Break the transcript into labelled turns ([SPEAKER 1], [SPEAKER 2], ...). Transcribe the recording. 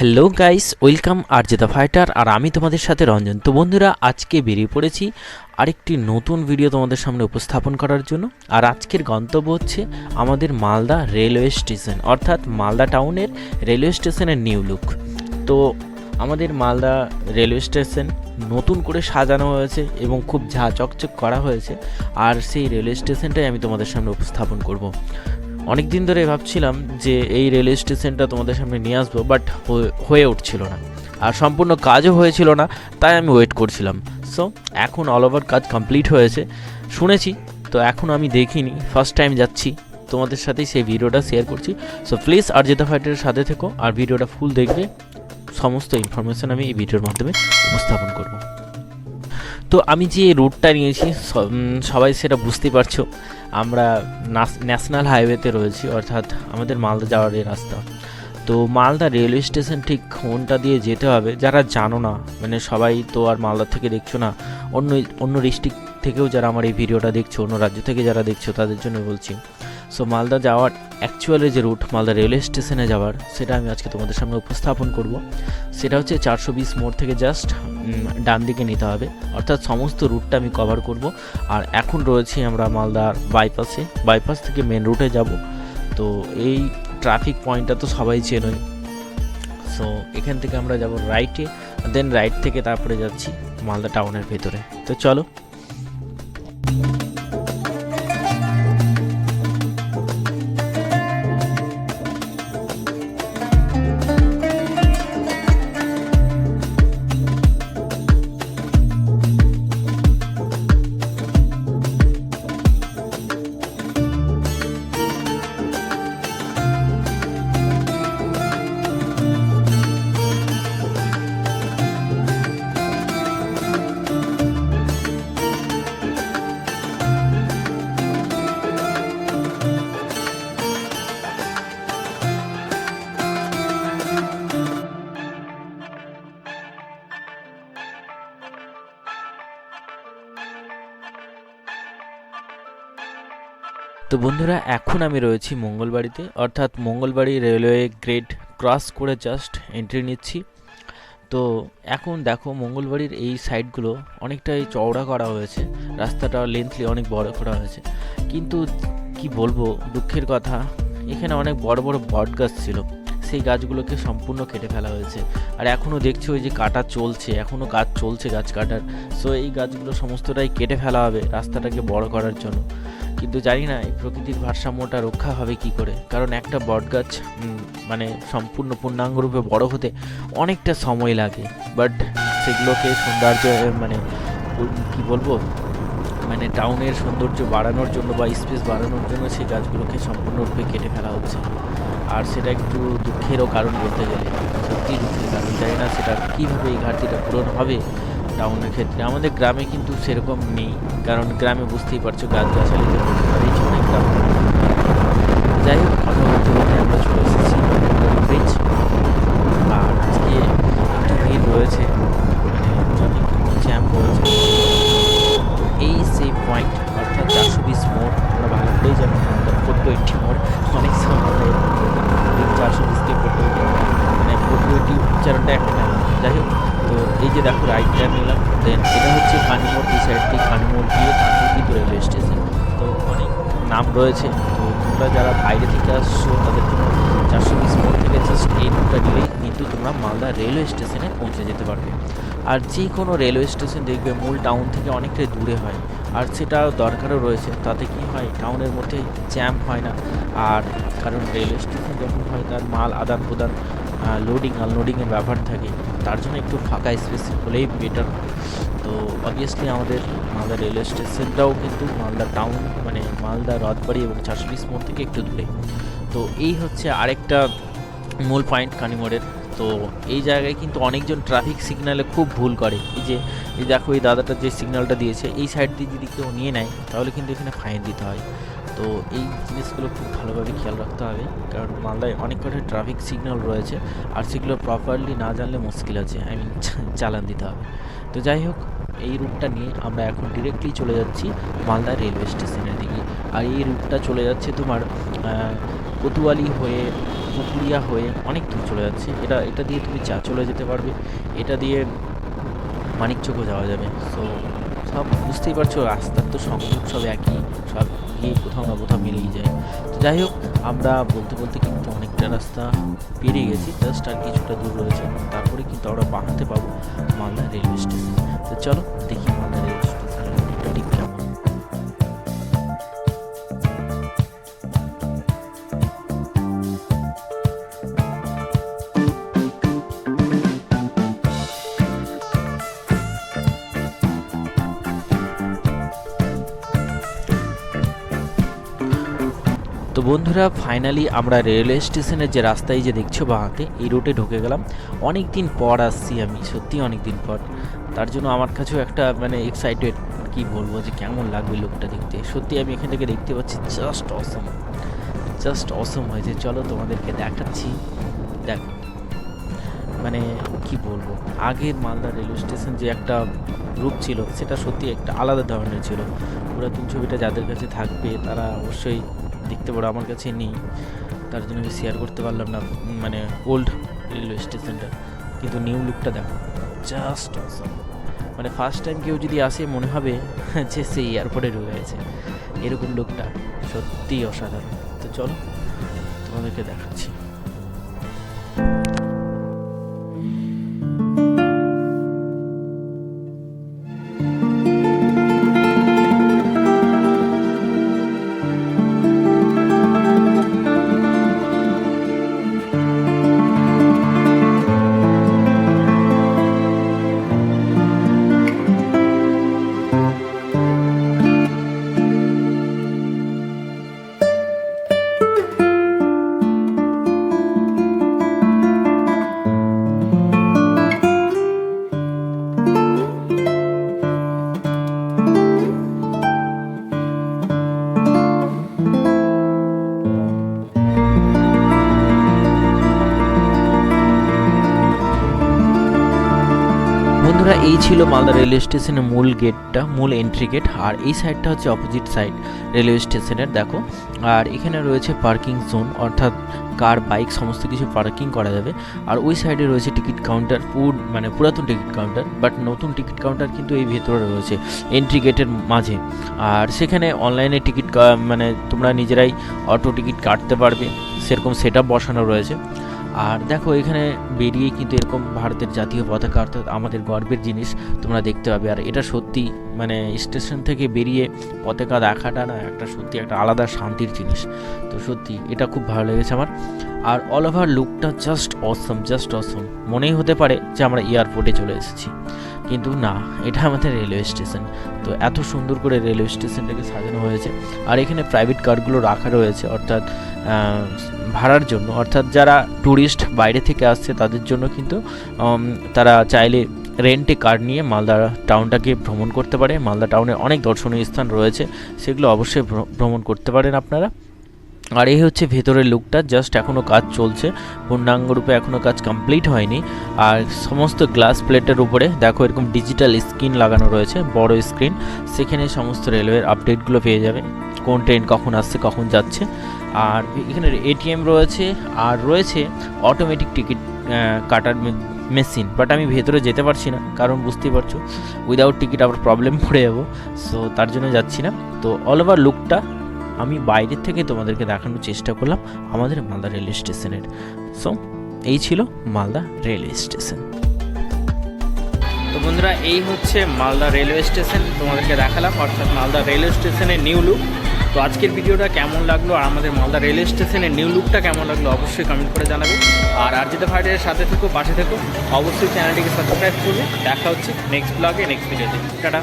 [SPEAKER 1] Hello guys, welcome আর জেতা fighter আর আমি তোমাদের সাথে রঞ্জন। তো বন্ধুরা, আজকে বেরিয়ে পড়েছি আরেকটি নতুন ভিডিও তোমাদের সামনে উপস্থাপন করার জন্য। আর আজকের গন্তব্য হচ্ছে আমাদের মালদা রেলওয়ে স্টেশন, অর্থাৎ মালদা টাউনের রেলওয়ে স্টেশনের নিউ লুক। তো আমাদের মালদা রেলওয়ে স্টেশন নতুন করে সাজানো হয়েছে এবং খুব ঝা চকচক করা হয়েছে। আর সেই রেলওয়ে স্টেশনটাই আমি তোমাদের সামনে উপস্থাপন করব। অনেক দিন ধরে ভাবছিলাম যে এই রেলওয়ে স্টেশনটা তোমাদের সামনে নিয়ে আসব বাট হয়ে উঠছিল না। আর সম্পূর্ণ কাজও হয়েছিল না, তাই আমি ওয়েট করছিলাম। সো এখন অল ওভার কাজ কমপ্লিট হয়েছে। শুনেছি, তো এখন আমি দেখিনি ফার্স্ট টাইম যাচ্ছি। তোমাদের সাথেই সেই ভিডিওটা শেয়ার করছি। সো প্লিজ আর জেতা ফাইটারের সাথে থেকো, আর ভিডিওটা ফুল দেখবে। সমস্ত ইনফরমেশান আমি এই ভিডিওর মাধ্যমে উপস্থাপন করব। তো আমি যে রুটটা নিয়েছি সবাই সেটা বুঝতেই পারছ। আমরা ন্যাশনাল হাইওয়েতে রয়েছি, অর্থাৎ আমাদের মালদা যাওয়ার এই রাস্তা। তো মালদা রেলওয়ে স্টেশন ঠিক কোনটা দিয়ে যেতে হবে, যারা জানো না মানে সবাই তো আর মালদা থেকে দেখছ না, অন্য অন্য ডিস্ট্রিক্ট থেকেও যারা আমার এই ভিডিওটা দেখছ, অন্য রাজ্য থেকে যারা দেখছ, তাদের জন্য বলছি। সো মালদা যাওয়ার অ্যাকচুয়ালি যে রুট মালদা রেলওয়ে স্টেশনে যাওয়ার, সেটা আমি আজকে তোমাদের সামনে উপস্থাপন করব। সেটা হচ্ছে চারশো বিশ মোড় থেকে জাস্ট ডান দিকে নিতে হবে। অর্থাৎ সমস্ত রুটটা আমি কভার করব। আর এখন রয়েছি আমরা মালদার বাইপাসে বাইপাস থেকে মেন রুটে যাব। তো এই ট্রাফিক পয়েন্টটা তো সবাই চেনই। সো এখান থেকে আমরা যাব রাইটে দেন রাইট থেকে তারপরে যাচ্ছি মালদা টাউনের ভেতরে। তো চলো। বন্ধুরা, এখন আমি রয়েছি মঙ্গলবাড়িতে। অর্থাৎ মঙ্গলবাড়ি রেলওয়ে গ্রেড ক্রস করে জাস্ট এন্ট্রি নিচ্ছি। তো এখন দেখো মঙ্গলবাড়ির এই সাইডগুলো অনেকটাই চওড়া করা হয়েছে। রাস্তাটা লেন্থলি অনেক বড় করা হয়েছে। কিন্তু কি বলব, দুঃখের কথা, এখানে অনেক বড় বড় বট গাছ ছিল। সেই গাছগুলোকে সম্পূর্ণ কেটে ফেলা হয়েছে। আর এখনও দেখছ ওই যে কাটা চলছে এখনও কাজ চলছে গাছ কাটার। সো এই গাছগুলো সমস্তটাই কেটে ফেলা হবে রাস্তাটাকে বড় করার জন্য। কিন্তু জানি না, এই প্রকৃতির ভারসাম্যটা রক্ষা হবে কি করে? কারণ একটা বটগাছ মানে সম্পূর্ণ পূর্ণাঙ্গরূপে বড় হতে অনেকটা সময় লাগে। বাট সেগুলোকে সৌন্দর্য মানে কি বলব? মানে টাউনের সৌন্দর্য বাড়ানোর জন্য বা স্পেস বাড়ানোর জন্য সেই গাছগুলোকে সম্পূর্ণরূপে কেটে ফেলা হচ্ছে। আর সেটা একটু দুঃখেরও কারণ বলতে গেলে। সত্যি দুঃখের কারণ। জানি না সেটা কীভাবে এই ঘাটতিটা পূরণ হবে টাউনের ক্ষেত্রে। আমাদের গ্রামে কিন্তু সেরকম নেই, কারণ গ্রামে বুঝতেই পারছ গাছগাছালিতে এই অনেক গ্রাম। যাই হোক, কথা বলতে বলতে আমরা চলে এসেছি ব্রিজ আর আজকে একটু ভিড় রয়েছে মানে জ্যাম এই সেই পয়েন্ট অর্থাৎ চারশো বিশ মোড়, আমরা ভালো জানি ফোর টোয়েন্টি মোড় অনেক সময় চারশো বিশ থেকে ফোর টোয়েন্টি টোয়েন্টি উচ্চারণটা একটা না যাই হোক তো এই যে দেখো রাইট টার্ন নিলাম দেন এটা হচ্ছে কানিমোড় এই সাইডটি কানিমোড় গিয়ে তারপর কিন্তু রেলওয়ে স্টেশন তো অনেক নাম রয়েছে, তো তোমরা যারা বাইরে থেকে আসছো, তাদের জন্য চারশো বিশ মোড় থেকে জাস্ট এই রুটটা দিলেই কিন্তু তোমরা মালদা রেলওয়ে স্টেশনে পৌঁছে যেতে পারবে। আর যে কোনো রেলওয়ে স্টেশন দেখবে, মূল টাউন থেকে অনেকটাই দূরে হয়। আর সেটা দরকারও রয়েছে, তাতে কি হয় টাউনের মধ্যে জ্যাম হয় না। আর কারণ রেলওয়ে স্টেশন যখন হয়, তার মাল আদান প্রদান লোডিং আনলোডিংয়ের ব্যাপার থাকে, তার জন্য একটু ফাঁকা স্পেস হলেই বেটার তো অবভিয়াসলি আমাদের মালদা রেলওয়ে স্টেশনটাও কিন্তু মালদা টাউন মানে মালদা, রথবাড়ি এবং বিশ মোড় থেকে একটু দূরে। তো এই হচ্ছে আরেকটা মূল পয়েন্ট কানিমোড়ের তো এই জায়গায় কিন্তু অনেকজন ট্রাফিক সিগনালে খুব ভুল করে। এই যে দেখো এই দাদাটা যে সিগন্যালটা দিয়েছে, এই সাইড দিয়ে যদি কেউ নিয়ে নেয়, তাহলে কিন্তু এখানে ফাইন দিতে হয়। তো এই জিনিসগুলো খুব ভালোভাবে খেয়াল রাখতে হবে। কারণ মালদায় অনেক কটা ট্রাফিক সিগন্যাল রয়েছে আর সেগুলো প্রপারলি না জানলে মুশকিল আছে। আই মিন চালান দিতে হবে। তো যাই হোক, এই রুটটা নিয়ে আমরা এখন ডিরেক্টলি চলে যাচ্ছি মালদা রেলওয়ে স্টেশনের দিকে। আর এই রুটটা চলে যাচ্ছে তোমার কোতোয়ালি হয়ে, পুকুরিয়া হয়ে অনেক দূর চলে যাচ্ছে। এটা এটা দিয়ে তুমি চা, চলে যেতে পারবে। এটা দিয়ে মানিকচকও যাওয়া যাবে। সো সব বুঝতেই পারছ, রাস্তার তো সংযোগ সব একই, সব গিয়ে কোথাও না কোথাও মিলেই যায়। তো যাই হোক, আমরা বলতে বলতে কিন্তু অনেকটা রাস্তা পেরিয়ে গেছি জাস্ট আর কিছুটা দূর রয়েছে। তারপরে কিন্তু আমরা বাঁধাতে পাবো মালদা রেলওয়ে স্টেশন। তো চলো, দেখি বন্ধুরা ফাইনালি আমরা রেলওয়ে স্টেশনের যে রাস্তায় যে দেখছ বাঁকে, এই রুটে ঢুকে গেলাম। অনেক দিন পর আসছি আমি, সত্যি অনেক দিন পর। তার জন্য আমার কাছেও একটা মানে এক্সাইটেড কি বলব যে কেমন লাগবে লোকটা দেখতে। সত্যি আমি এখান থেকে দেখতে পাচ্ছি জাস্ট অসম জাস্ট অসম হয়েছে। চলো তোমাদেরকে দেখাচ্ছি। দেখো। মানে কি বলব, আগের মালদা রেলওয়ে স্টেশন যে একটা রূপ ছিল, সেটা সত্যি একটা আলাদা ধরনের ছিল। পুরাতন ছবিটা যাদের কাছে থাকবে, তারা অবশ্যই দেখতে পারো আমার কাছে নেই। তার জন্য আমি শেয়ার করতে পারলাম না মানে ওল্ড রেলওয়ে স্টেশনটা কিন্তু নিউ লুকটা দেখো জাস্ট অসম মানে ফার্স্ট টাইম কেউ যদি আসে, মনে হবে যে সে এয়ারপোর্টে গেছে। এরকম লুকটা সত্যিই অসাধারণ। তো চলো, তোমাদেরকে দেখাচ্ছি। বন্ধুরা, এই ছিল মালদা রেলওয়ে স্টেশনের মূল গেটটা, মূল এন্ট্রি গেট আর এই সাইডটা হচ্ছে অপোজিট সাইড রেলওয়ে স্টেশনের, দেখো। আর এখানে রয়েছে পার্কিং জোন অর্থাৎ কার বাইক সমস্ত কিছু পার্কিং করা যাবে। আর ওই সাইডে রয়েছে টিকিট কাউন্টার পুর মানে পুরাতন টিকিট কাউন্টার বাট নতুন টিকিট কাউন্টার কিন্তু এই ভেতরে রয়েছে এন্ট্রি গেটের মাঝে। আর সেখানে অনলাইনে টিকিট মানে তোমরা নিজেরাই অটো টিকিট কাটতে পারবে, সেরকম সেট বসানো রয়েছে। আর দেখো, এখানে বেরিয়ে কিন্তু এরকম ভারতের জাতীয় পতাকা অর্থাৎ আমাদের গর্বের জিনিস তোমরা দেখতে পাবে। আর এটা সত্যি মানে স্টেশন থেকে বেরিয়ে পতাকা দেখাটা না একটা সত্যি একটা আলাদা শান্তির জিনিস। তো সত্যি, এটা খুব ভালো লেগেছে আমার। আর অল ওভার লুকটা জাস্ট অসম জাস্ট অসম মনেই হতে পারে যে আমরা এয়ারপোর্টে চলে এসেছি। কিন্তু না, এটা আমাদের রেলওয়ে স্টেশন তো এত সুন্দর করে রেলওয়ে স্টেশনটাকে সাজানো হয়েছে। আর এখানে প্রাইভেট কারগুলো রাখা রয়েছে। অর্থাৎ ভাড়ার জন্য। অর্থাৎ যারা ট্যুরিস্ট বাইরে থেকে আসছে, তাদের জন্য কিন্তু তারা চাইলে রেন্টে কার নিয়ে মালদা টাউনটাকে ভ্রমণ করতে পারে। মালদা টাউনে অনেক দর্শনীয় স্থান রয়েছে, সেগুলো অবশ্যই ভ্রমণ করতে পারেন আপনারা। আর এই হচ্ছে ভেতরের লুকটা জাস্ট এখনও কাজ চলছে। পূর্ণাঙ্গ রূপে এখনও কাজ কমপ্লিট হয়নি। আর সমস্ত গ্লাস প্লেটের উপরে, দেখো এরকম ডিজিটাল স্ক্রিন লাগানো রয়েছে, বড় স্ক্রিন সেখানে সমস্ত রেলওয়ের আপডেটগুলো পেয়ে যাবে কোন ট্রেন কখন আসছে, কখন যাচ্ছে। আর এখানে এটিএম রয়েছে, আর রয়েছে অটোমেটিক টিকিট কাটার মেশিন বাট আমি ভেতরে যেতে পারছি না, কারণ বুঝতেই পারছ উইদাউট টিকিট আবার প্রবলেম পড়ে যাব। সো তার জন্য যাচ্ছি না। তো অল ওভার লুকটা আমি বাইরের থেকে তোমাদেরকে দেখানোর চেষ্টা করলাম, আমাদের মালদা রেলওয়ে স্টেশনের সো এই ছিল মালদা রেলওয়ে স্টেশন তো বন্ধুরা, এই হচ্ছে মালদা রেলওয়ে স্টেশন তোমাদেরকে দেখালাম। অর্থাৎ মালদা রেলওয়ে স্টেশনের নিউ লুক তো আজকের ভিডিওটা কেমন লাগল আর আমাদের মালদা রেলওয়ে স্টেশনের নিউ লুকটা কেমন লাগল অবশ্যই কমেন্ট করে জানাবে। আর আর যেটা ফাইটের সাথে থেকো, পাশে থেকো। অবশ্যই চ্যানেলটিকে সাবস্ক্রাইব করবে। দেখা হচ্ছে নেক্সট ব্লগে নেক্সট ভিডিওতে টাটা।